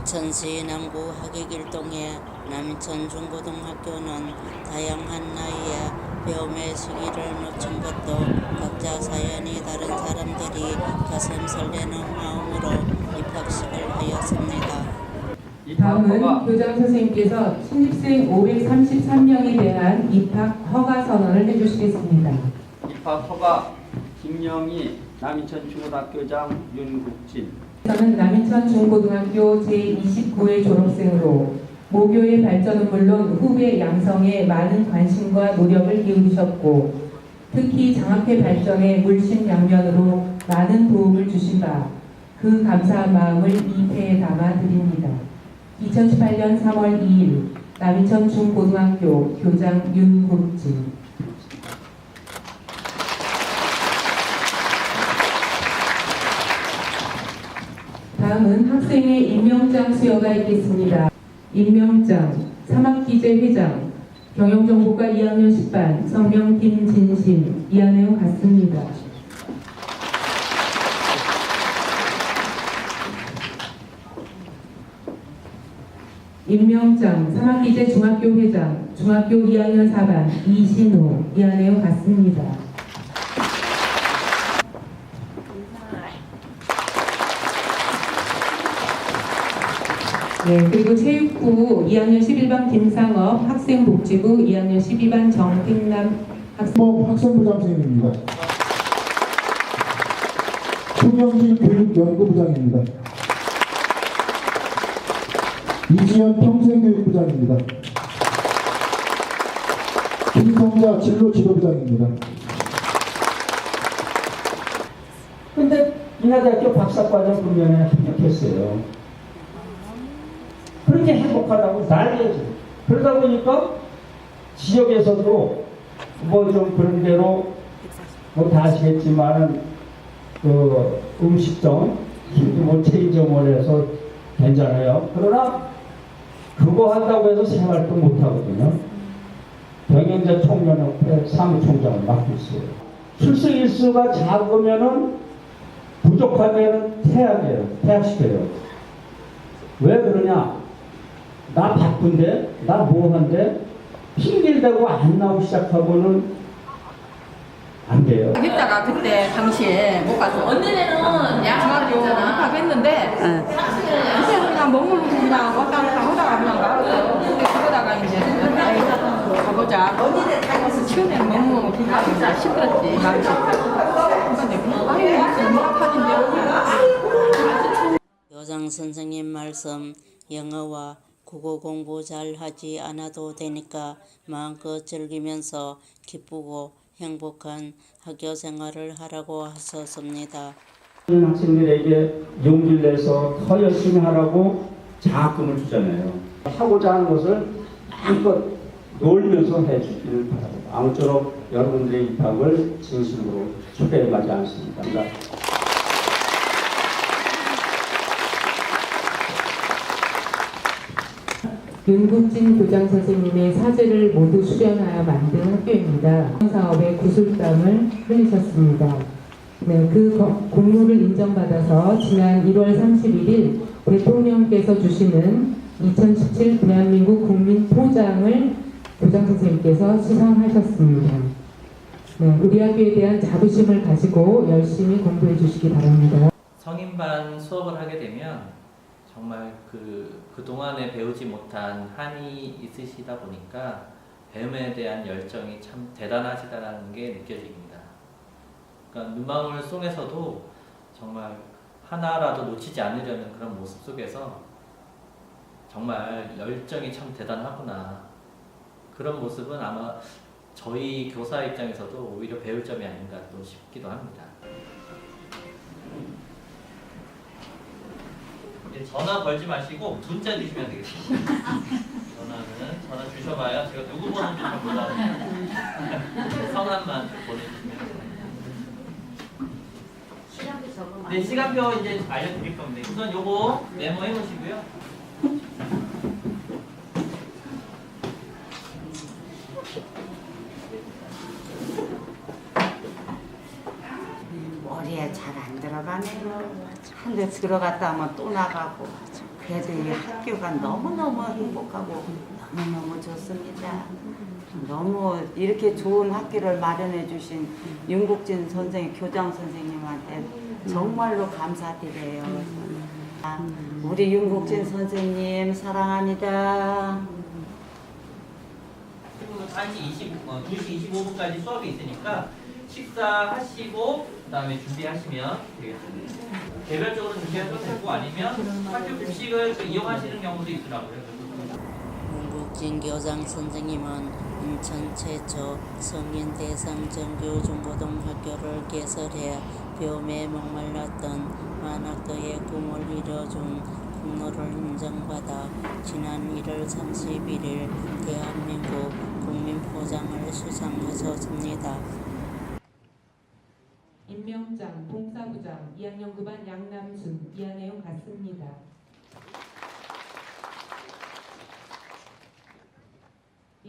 인천시 남구 하객일동의 남인천 중고등학교는 다양한 나이에 배움의 시기를 놓친 것도 각자 사연이 다른 사람들이 가슴 설레는 마음으로 입학식을 하였습니다. 다음은 교장 선생님께서 신입생 533명에 대한 입학 허가 선언을 해주시겠습니다. 입학 허가 김영희 남인천 중고등학교장 윤국진 저는 남인천 중고등학교 제29회 졸업생으로 모교의 발전은 물론 후배 양성에 많은 관심과 노력을 기울이셨고 특히 장학회 발전에 물심양면으로 많은 도움을 주신 바 그 감사한 마음을 이 패에 담아 드립니다. 2018년 3월 2일 남인천 중고등학교 교장 윤국진 다음은 학생의 임명장 수여가 있겠습니다. 임명장, 사막기재 회장, 경영정보과 2학년 10반, 성명 김진심, 내용 같습니다. 임명장, 사막기재 중학교 회장, 중학교 2학년 4반, 이신호, 내용 같습니다. 네, 그리고 체육부 2학년 11반 김상업, 학생복지부 2학년 12반 정택남 학생 법 학생부장 선생님입니다. 송영진 교육연구부장입니다. 이지연 평생교육부장입니다. 김성자 진로지도부장입니다. 근데 인하대학교 박사과정 분명에 합격했어요. 그렇게 행복하다고 난리였어요. 그러다 보니까 지역에서도 뭐 좀 그런 대로 뭐 다 아시겠지만은 그 음식점, 뭐 체인점을 해서 괜찮아요. 그러나 그거 한다고 해서 생활도 못 하거든요. 병행자 총련협회 사무총장을 맡고 있어요. 출석 일수가 작으면은 부족하면은 퇴학해요. 퇴학시켜요. 왜 그러냐? 나 바쁜데, 나 뭐한데, 핑계를 대고 안 나오기 시작하고는 안 돼요. 했다가 그때 당시에 못 가서 언니네는 양학교 입학했는데 그냥 그냥 머물고 그냥 왔다 갔다 하다가 그냥. 근데 그러다가 이제 아이 가보자. 그래서 처음에는 너무 그냥 시끄럽지 마음이. 근데 아이 못하는데 교장 선생님 말씀 영어와 국어 공부 잘 하지 않아도 되니까 마음껏 즐기면서 기쁘고 행복한 학교 생활을 하라고 하셨습니다. 학생들에게 용기를 내서 더 열심히 하라고 장학금을 주잖아요. 하고자 하는 것을 마음껏 놀면서 해주기를 바랍니다. 아무쪼록 여러분들의 입학을 진심으로 축하해가지 않습니다. 그러니까 윤국진 교장 선생님의 사제를 모두 수련하여 만든 학교입니다. 사업의 구슬땀을 흘리셨습니다. 네, 그 거- 공로를 인정받아서 지난 1월 31일 대통령께서 주시는 2017 대한민국 국민 포장을 교장 선생님께서 수상하셨습니다. 네, 우리 학교에 대한 자부심을 가지고 열심히 공부해 주시기 바랍니다. 성인반 수업을 하게 되면 정말 그 그동안에 배우지 못한 한이 있으시다 보니까 배움에 대한 열정이 참 대단하시다는 게 느껴집니다. 그러니까 눈망울 속에서도 정말 하나라도 놓치지 않으려는 그런 모습 속에서 정말 열정이 참 대단하구나. 그런 모습은 아마 저희 교사 입장에서도 오히려 배울 점이 아닌가 또 싶기도 합니다. 전화 걸지 마시고 문자 주시면 되겠습니다. 전화는 전화 주셔봐야 제가 누구 번호인지 잘 몰라요. 성함만 보내주시면 돼요. 네, 시간표 이제 알려드릴 겁니다. 우선 요거 메모해 놓으시고요. 머리에 잘 안 들어가네요. 한 대 들어갔다 하면 또 나가고. 그래도 이 학교가 너무너무 행복하고 너무너무 좋습니다. 너무 이렇게 좋은 학교를 마련해 주신 윤국진 선생님, 교장 선생님한테 정말로 감사드려요. 아, 우리 윤국진 선생님 사랑합니다. 1시 20, 어, 2시 25분까지 수업이 있으니까 식사하시고 그 다음에 준비하시면 되겠습니다. 개별적으로 준비하셔도 되고 아니면 학교 급식을 그 이용하시는 경우도 있더라고요. 윤국진 교장 선생님은 인천 최초 성인 대상 정규 중고등학교를 개설해 배움에 목말랐던 만학도의 꿈을 이뤄준 공로를 인정받아 지난 1월 31일 대한민국 국민포장을 수상하셨습니다. 임명장 봉사부장 2학년 9반 양남순 이하 내용 같습니다.